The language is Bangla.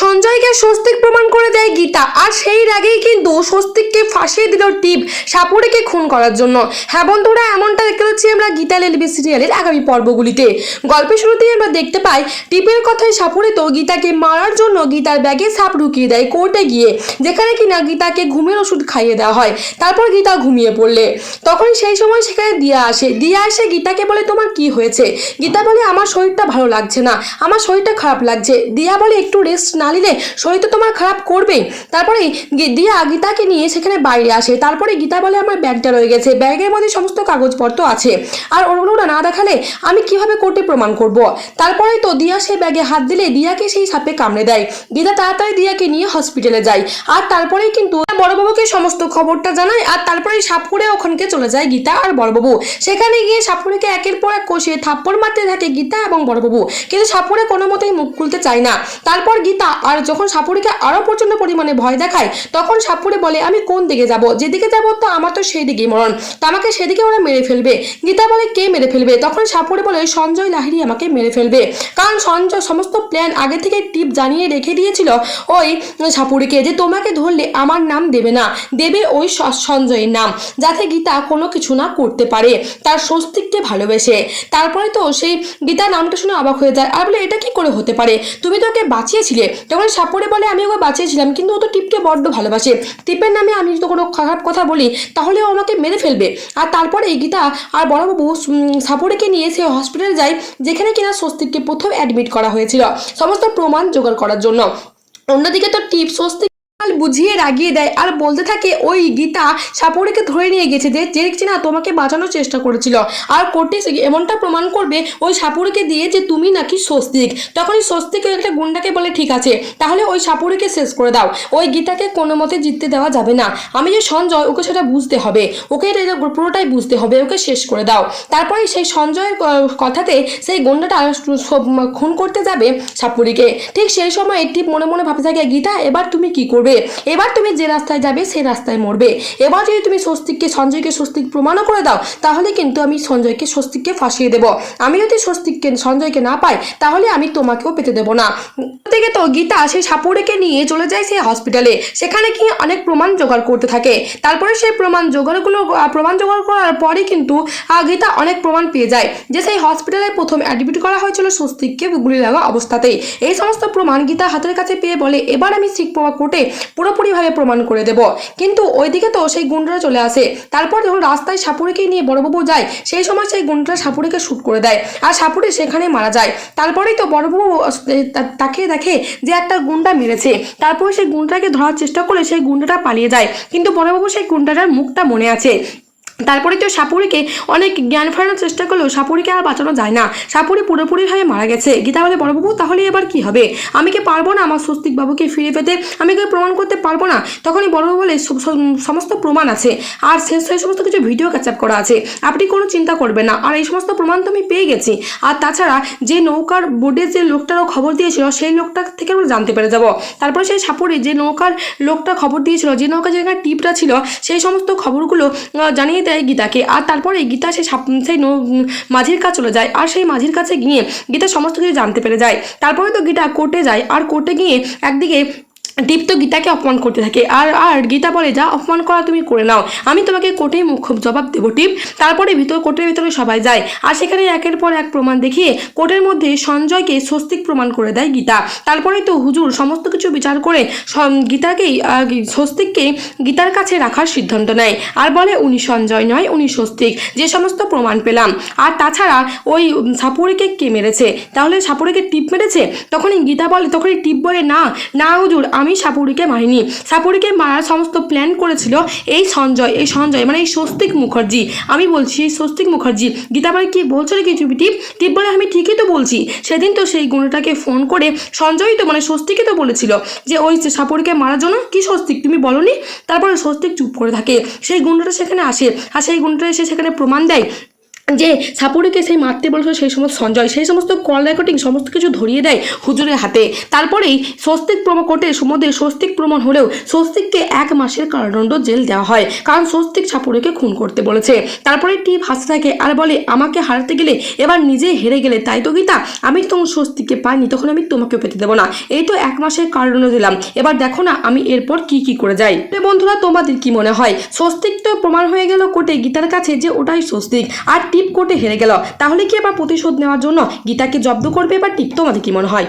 সঞ্জয়কে স্বস্তিক প্রমাণ করে দেয় গীতা। আর সেই রাগেই কিন্তু স্বস্তিককে ফাঁসিয়ে দিল টিপ সাপুরেকে খুন করার জন্য। হ্যাঁ বন্ধুরা, এমনটা দেখতে পাচ্ছি আমরা গীতা এলবি সিরিয়ালের আগামী পর্বগুলিতে। গল্পের শুরুতেই আমরা দেখতে পাই, টিপের কথায় সাপুরে তো গীতাকে মারার জন্য গীতার ব্যাগে সাপ ঢুকিয়ে দেয় কোর্টে গিয়ে, যেখানে কিনা গীতাকে ঘুমের ওষুধ খাইয়ে দেওয়া হয়। তারপর গীতা ঘুমিয়ে পড়লে। তখন সেই সময় সেখানে দিয়া আসে। দিয়া এসে গীতাকে বলে, তোমার কি হয়েছে? গীতা বলে, আমার শরীরটা ভালো লাগছে না। আমার শরীরটা খারাপ লাগছে। দিয়া বলে, একটু রেস্ট না নিলে শরীর তো তোমার খারাপ করবেই। তারপরে দিয়া গীতাকে নিয়ে সেখানে বাইরে আসে। তারপরে গীতা বলে, আমার ব্যাগটা রয়ে গেছে। ব্যাগের মধ্যে সমস্ত কাগজপত্র আছে। আর ওগুলো না দেখালে আমি কীভাবে কোর্টে প্রমাণ করব? তারপরে তো দিয়া সেই ব্যাগে হাত দিলে দিয়াকে সেই সাপে কামড়ে দেয়। গীতা তাড়াতাড়ি দিয়াকে নিয়ে হসপিটালে যায়। আর তারপরেই কিন্তু বড়বাবুকে সমস্ত খবরটা জানায়। আর তারপরে সাপুরে ওখানকে চলে যায় গীতা আর বড়বাবু। সেখানে গিয়ে সাপুরেকে একের পর এক কষিয়ে থাপ্পড় মারতে থাকে গীতা এবং বড়বাবু। কিন্তু সাপুরে কোনো মতেই মুখ খুলতে চায় না। তারপর গীতা আর যখন সাপুরিকে আরও প্রচণ্ড পরিমাণে ভয় দেখায়, তখন সাপুরে বলে, আমি কোন দিকে যাব? যেদিকে যাব তো আমার তো সেই দিকেই মরণ। তো আমাকে সেদিকে ওরা মেরে ফেলবে গীতা বলে, কে মেরে ফেলবে তখন সাপুরে বলে, সঞ্জয় লাহিড়ি আমাকে মেরে ফেলবে কারণ সঞ্জয় সমস্ত প্ল্যান আগে থেকে টিপ জানিয়ে রেখে দিয়েছিল ওই সাপুরিকে যে, তোমাকে ধরলে আমার নাম দেবে না। দেবে ওই সঞ্জয়ের নাম। যাতে গীতা কোনো কিছু না করতে পারে। তার স্বস্তিককে ভালোবেসে। তারপরে তো সেই গীতা নামটা শুনে অবাক হয়ে যায়। আর বলে, এটা কি করে হতে পারে? তুমি তো ওকে বাঁচিয়েছিলে। তখন সাপুরে বলে আমি ওকে বাঁচিয়েছিলাম, কিন্তু ও তো টিপকে বড্ড ভালোবাসে। টিপের নামে আমি যদি কোনো খারাপ কথা বলি, তাহলে ও আমাকে মেরে ফেলবে। আর তারপরে গীতা আর বড়বাবু সাপুরেকে নিয়ে সে হসপিটালে যায়, যেখানে কিনা স্বস্তিককে প্রথম অ্যাডমিট করা হয়েছিল, সমস্ত প্রমাণ জোগাড় করার জন্য। অন্যদিকে তো টিপ স্বস্তিক কাল বুঝিয়ে রাগিয়ে দেয়। আর বলতে থাকে, ওই গীতা সাপুরেকে ধরে নিয়ে গেছে যে যে দেখছি না তোমাকে বাঁচানোর চেষ্টা করেছিল। আর কোর্টে এমনটা প্রমাণ করবে, ওই সাপুরকে দিয়ে যে তুমি নাকি স্বস্তিক। তখন ওই স্বস্তিক একটা গুন্ডাকে বলে, ঠিক আছে, তাহলে ওই সাপুরকে শেষ করে দাও। ওই গীতাকে কোনো মতে জিততে দেওয়া যাবে না। আমি যে সঞ্জয়, ওকে সেটা বুঝতে হবে। ওকে এটা পুরোটাই বুঝতে হবে, ওকে শেষ করে দাও। তারপরে সেই সঞ্জয়ের কথাতে সেই গুন্ডাটা খুন করতে যাবে সাপুরিকে ঠিক সেই সময় একটি মনে মনে ভাবতে থাকে, গীতা, এবার তুমি কি করবে? এবার তুমি যে রাস্তায় যাবে সেই রাস্তায় মরবে। এবার যদি তুমি স্বস্তিককে, সঞ্জয়কে স্বস্তিক প্রমাণও করে দাও, তাহলে কিন্তু আমি সঞ্জয়কে স্বস্তিককে ফাঁসিয়ে দেব। আমি যদি স্বস্তিককে, সঞ্জয়কে না পাই, তাহলে আমি তোমাকেও পেতে দেবো না। থেকে তো গীতা সেই সাপুরেকে নিয়ে চলে যায় সেই হসপিটালে। সেখানে কি অনেক প্রমাণ জোগাড় করতে থাকে। তারপরে সেই প্রমাণ জোগাড়গুলো প্রমাণ জোগাড় করার পরে কিন্তু গীতা অনেক প্রমাণ পেয়ে যায় যে সেই হসপিটালে প্রথম অ্যাডমিট করা হয়েছিল স্বস্তিককে গুলি লাগা অবস্থাতেই। এই সমস্ত প্রমাণ গীতা হাতের কাছে পেয়ে বলে, এবার আমি শিখ কোর্টে পুরোপুরিভাবে প্রমাণ করে দেব। কিন্তু ওইদিকে তো সেই গুন্ডরা চলে আসে। তারপর যখন রাস্তায় সাপুরিকে নিয়ে বড়বাবু যায়, সেই সময় সেই গুন্ডরা সাপুরিকে শ্যুট করে দেয়। আর সাপুরি সেখানে মারা যায়। তারপরেই তো বড়বাবু তাকে দেখে যে একটা গুন্ডা মেরেছে। তারপরে সেই গুন্ডাকে ধরার চেষ্টা করে সেই গুন্ডাটা পালিয়ে যায়। কিন্তু বড়বাবু সেই গুন্ডাটার মুখটা মনে আছে। তারপরে তো সাপুরিকে অনেক জ্ঞান ফেরানোর চেষ্টা করলেও সাপুরিকে আর বাঁচানো যায় না। সাপুরি পুরোপুরিভাবে মারা গেছে। গীতা বলে বড়বাবু, তাহলে এবার কি হবে? আমি কি পারব না আমার স্বস্তিক বাবুকে ফিরে পেতে? আমি কি প্রমাণ করতে পারব না? তখনই বড়বাবু বলে "সব- সব- সমস্ত প্রমাণ আছে। আর সে সেই সমস্ত কিছু ভিডিও ক্যাপচার করা আছে। আপনি কোনো চিন্তা করবেন না। আর এই সমস্ত প্রমাণ তো আমি পেয়ে গেছি। আর তাছাড়া যে নৌকার বোর্ডে যে লোকটারও খবর দিয়েছিল, সেই লোকটা থেকে আমরা জানতে পেরে যাব। তারপরে সেই সাপুরে যে নৌকার লোকটা খবর দিয়েছিল, যে নৌকা যেখানে টিপটা ছিল, সেই সমস্ত খবরগুলো জানিয়ে দেয় গীতাকে। আর তারপরে গীতা সেই নৌ- মাঝির কাছে চলে যায়। আর সেই মাঝির কাছে গিয়ে গীতা সমস্ত কিছু জানতে পেরে যায়। তারপরে তো গীতা কোর্টে যায়। আর কোর্টে গিয়ে একদিকে দীপ তো গীতাকে অপমান করতে থাকে। আর আর গীতা বলে, যা অপমান করা তুমি করে নাও। আমি তোমাকে কোর্টেই মুখ জবাব দেবো, টিপ। তারপরে ভিতর কোর্টের ভিতরে সবাই যায়। আর সেখানে একের পর এক প্রমাণ দেখিয়ে কোর্টের মধ্যে সঞ্জয়কে স্বস্তিক প্রমাণ করে দেয় গীতা। তারপরে তো হুজুর সমস্ত কিছু বিচার করে গীতাকেই স্বস্তিককে গীতার কাছে রাখার সিদ্ধান্ত নেয়। আর বলে, উনি সঞ্জয় নয়, উনি স্বস্তিক। যে সমস্ত প্রমাণ পেলাম। আর তাছাড়া ওই সাপুরিকে কে মেরেছে? তাহলে সাপুরিকে টিপ মেরেছে? তখনই গীতা বলে, তখনই টিপ বলে, না না হুজুর, আমি সাপুরিকে মারিনি। সাপুরিকে মারার সমস্ত প্ল্যান করেছিল এই সঞ্জয় এই সঞ্জয় মানে এই স্বস্তিক মুখার্জি। আমি বলছি স্বস্তিক মুখার্জি। গীতা বলে কি বলছো রে কিছু টিপ বলে আমি ঠিকই তো বলছি। সেদিন তো সেই গুণটাকে ফোন করে সঞ্জয়ই তো মানে স্বস্তিকই তো বলেছিল যে, ওই সাপুরিকে মারার জন্য কি স্বস্তিক? তুমি বলনি? তারপরে স্বস্তিক চুপ করে থাকে। সেই গুণটা সেখানে আসে। আর সেই গুণটা এসে সেখানে প্রমাণ দেয় যে সাপুরেকে সেই মারতে বলেছিল, সেই সমস্ত সঞ্জয়, সেই সমস্ত কল রেকর্ডিং সমস্ত কিছু ধরিয়ে দেয় হুজুরের হাতে। তারপরেই স্বস্তিক প্রমাণ কোর্টের সম্বন্ধে স্বস্তিক প্রমাণ হলেও স্বস্তিককে এক মাসের কারাদণ্ড জেল দেওয়া হয়, কারণ স্বস্তিক সাপুরেকে খুন করতে বলেছে। তারপরে টিপ হাসতে থাকে, আর বলে, আমাকে হারাতে গেলে এবার নিজে হেরে গেলে, তাই তো গীতা? আমি তখন স্বস্তিককে পাইনি, তখন আমি তোমাকে পেতে দেবো না। এই তো এক মাসের কারাদণ্ড দিলাম। এবার দেখো না, আমি এরপর কি কি করে যাই। বন্ধুরা, তোমাদের কি মনে হয়? স্বস্তিক তো প্রমাণ হয়ে গেল কোর্টে গীতার কাছে যে ওটাই স্বস্তিক। আর টিপ কোর্টে হেরে গেল। তাহলে কি আবার প্রতিশোধ নেওয়ার জন্য গীতাকে জব্দ করবে এবার টিপ তোমাদের কি মনে হয়?